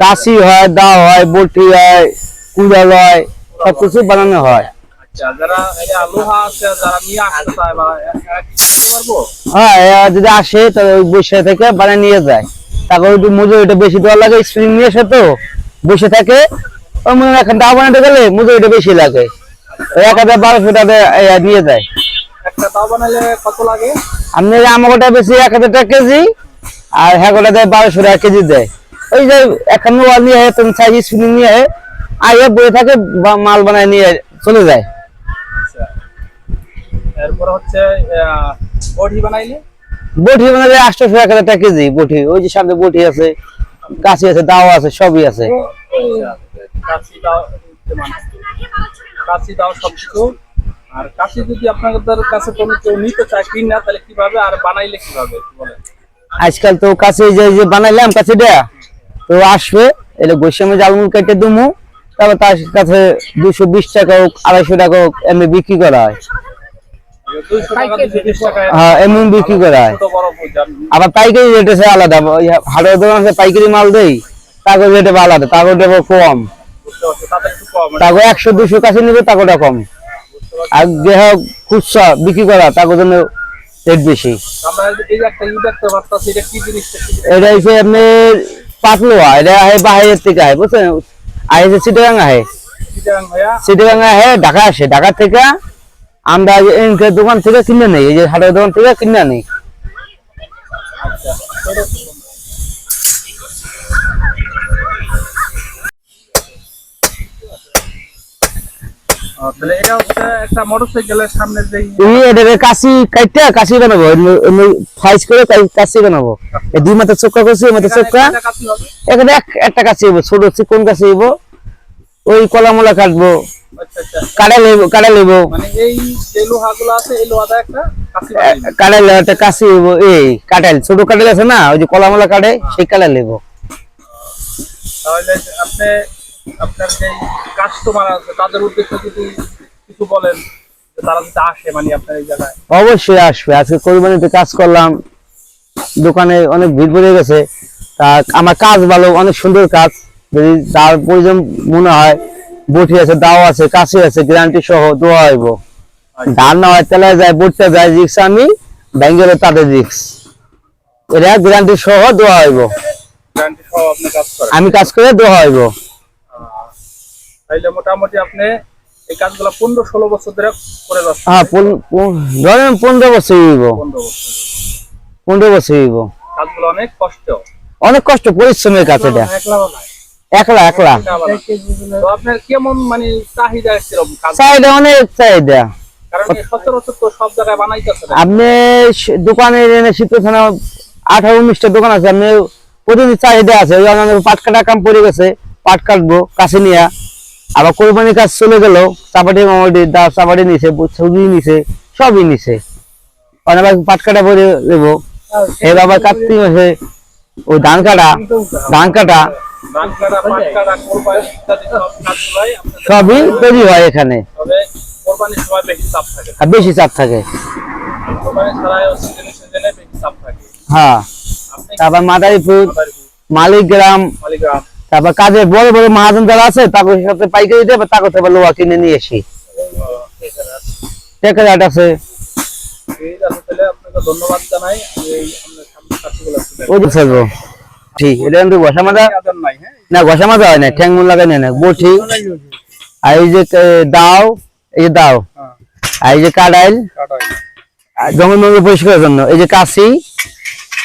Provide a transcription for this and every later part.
কাশি হয় দাও হয় বটি হয় কুড়াল হয় সবকিছু বানানো হয়। আচ্ছা হ্যাঁ যদি আসে তাহলে ওই বসে থেকে বানিয়ে নিয়ে যায়। তারপর একটু মজুরিটা বেশি দেওয়া লাগে স্প্রিং নিয়ে এসে তো বসে থাকে। ওই মনে এখন বানাতে গেলে মজুরিটা বেশি লাগে। এক হাজার বারোশো টাকা এ, নিয়ে যায়। একটা দাও বানাইলে কত লাগে? আপনি আমাকে বেশি এক হাজার টাকা কেজি আর হ্যাঁ দেয় বারোশো টাকা কেজি দেয়। ওই যে এখন ওয়াল নিয়ে তুমি সাইজ স্প্রিং নিয়ে আইয়ে বয়ে থাকে মাল বানায় নিয়ে চলে যায়। এরপর হচ্ছে আহ, বানাইলে? বটি আটশোশো এক হাজার টাকা কেজি বটি। ওই যে সামনে বটি আছে কাশি আছে দাও আছে সবই আছে। দাও দাও সবকিছু। আর কাশি যদি আপনাদের কাছে কোনো কেউ নিতে চায় কিনা তাহলে কীভাবে আর বানাইলে কীভাবে আজকাল তো কাছে যে বানাইলাম কাছে দেয়া তো আসবে এলে গোস্বামী জালমুল কেটে দুমু তারপর তার কাছে দুশো বিশ টাকা হোক আড়াইশো টাকা হোক এমনি বিক্রি করা হয়। হ্যাঁ এমনি বিক্রি করা হয়। আবার পাইকারি রেট আছে আলাদা হাটের দোকান আছে পাইকারি মাল দেই তাকে রেট আলাদা তাকে কম। তাকে একশো দুশো কাছে নিবে তাকে কম। আর যে হোক খুচরা বিক্রি করা তাকে জন্য রেট বেশি। এটা এটা হচ্ছে আপনার পাতলোয়া এটা আহে বাহিরের থেকে আহে বুঝছেন? আহে চিটাগাং আহে। ভাইয়া? আহে ঢাকা আসে। ঢাকা থেকে আমরা দোকান থেকে কিনে নেই এই যে হাটের দোকান থেকে কিনে নেই। তাহলে এটা হচ্ছে একটা মোটরসাইকেলের সামনে যেই এই এটাকে কাশি কাইটা কাশি বানাবো। করে কাশি বানাবো। এই দুই মাথা চোখা করছি এই মাথা চোখা। এটা এখানে একটা কাশি হইব ছোট চিকন কাশি হইব? ওই কলা মোলা কাটবো। আচ্ছা আচ্ছা। কাটা লইব কাটা লইব। মানে এই যে লোহাগুলো আছে এই লোহাটা একটা কাশি বানাইবে কাশি হইব। এই ছোট আছে না? ওই যে কলা মোলা কাটে সেই কাটাইল লইব। তাহলে আপনি আপনার যে কাস্টমার আছে তাদের উদ্দেশ্যে যদি কিছু বলেন তারা যদি আসে মানে আপনার এই জায়গায়। অবশ্যই আসবে। আজকে কোরবানিতে কাজ করলাম দোকানে অনেক ভিড় পড়ে গেছে। তা আমার কাজ ভালো অনেক সুন্দর কাজ। যদি তার প্রয়োজন মনে হয় বটি আছে দাও আছে কাশি আছে গ্যারান্টি সহ দোয়া হইব। ধান না হয় তেলে যায় বটতে যায় রিক্স আমি ব্যাঙ্গেলে তাদের রিক্স এটা গ্যারান্টি সহ দোয়া হইব। আমি কাজ করে দোয়া হইব। তাইলে মোটামুটি আপনি এই কাজগুলো পনেরো ষোলো বছর ধরে করে যাচ্ছেন। হ্যাঁ ধরেন পনেরো বছর হইব। পনেরো বছর পনেরো বছর হইব। কাজগুলো অনেক কষ্ট। অনেক কষ্ট পরিশ্রমের এটা। একলা একলা আপনার কেমন মানে চাহিদা কীরকম চাহিদা অনেক চাহিদা। আপনি দোকানে এনে শীতখানা আঠারো উনিশটা দোকান আছে আপনি প্রতিদিন চাহিদা আছে। পাট কাটা কাম পড়ে গেছে পাট কাটবো কাছে নিয়ে। আবার কোরবানির কাজ চলে গেল, চাপাটি মামাটি দা চাপাটি নিছে ছবি নিছে, সবই নিছে। অনেক পাট কাটা পরে দেবো এর আবার কার্তিক মাসে ওই ধান কাটা ধান কাটা। সবই তৈরি হয় এখানে। বেশি চাপ থাকে। হ্যাঁ। তারপর মাদারীপুর মালিকগ্রাম মালিগ্রাম তারপর কাজে বড় বড় মহাজন যারা আছে তাদের সাথে পাইকারি দেবে তাকে থেকে লোহা কিনে নিয়ে আসি। আছে। ঠিক ধন্যবাদ জানাই এটা কিন্তু ঘষা মাজা না ঘষা মাজা হয় না ঠ্যাং মুন লাগাই না বটি। আর এই যে দাও এই যে দাও। হ্যাঁ। আর এই যে আর জঙ্গল পরিষ্কারের জন্য। এই যে কাশি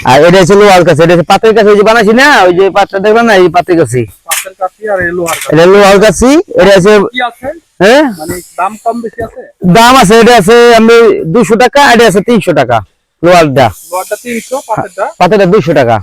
আর এটা হচ্ছে লোহার কাছে এটা হচ্ছে পাতের কাছে ওই যে বানাইছি না ওই যে পাতটা দেখবেন না এই পাতের কাছে। এটা লোহার কাছি এটা আছে? হ্যাঁ? মানে দাম আছে? এটা আছে আমি দুশো টাকা এটা আছে তিনশো টাকা লোহারটা। পাতেটা দুশো টাকা।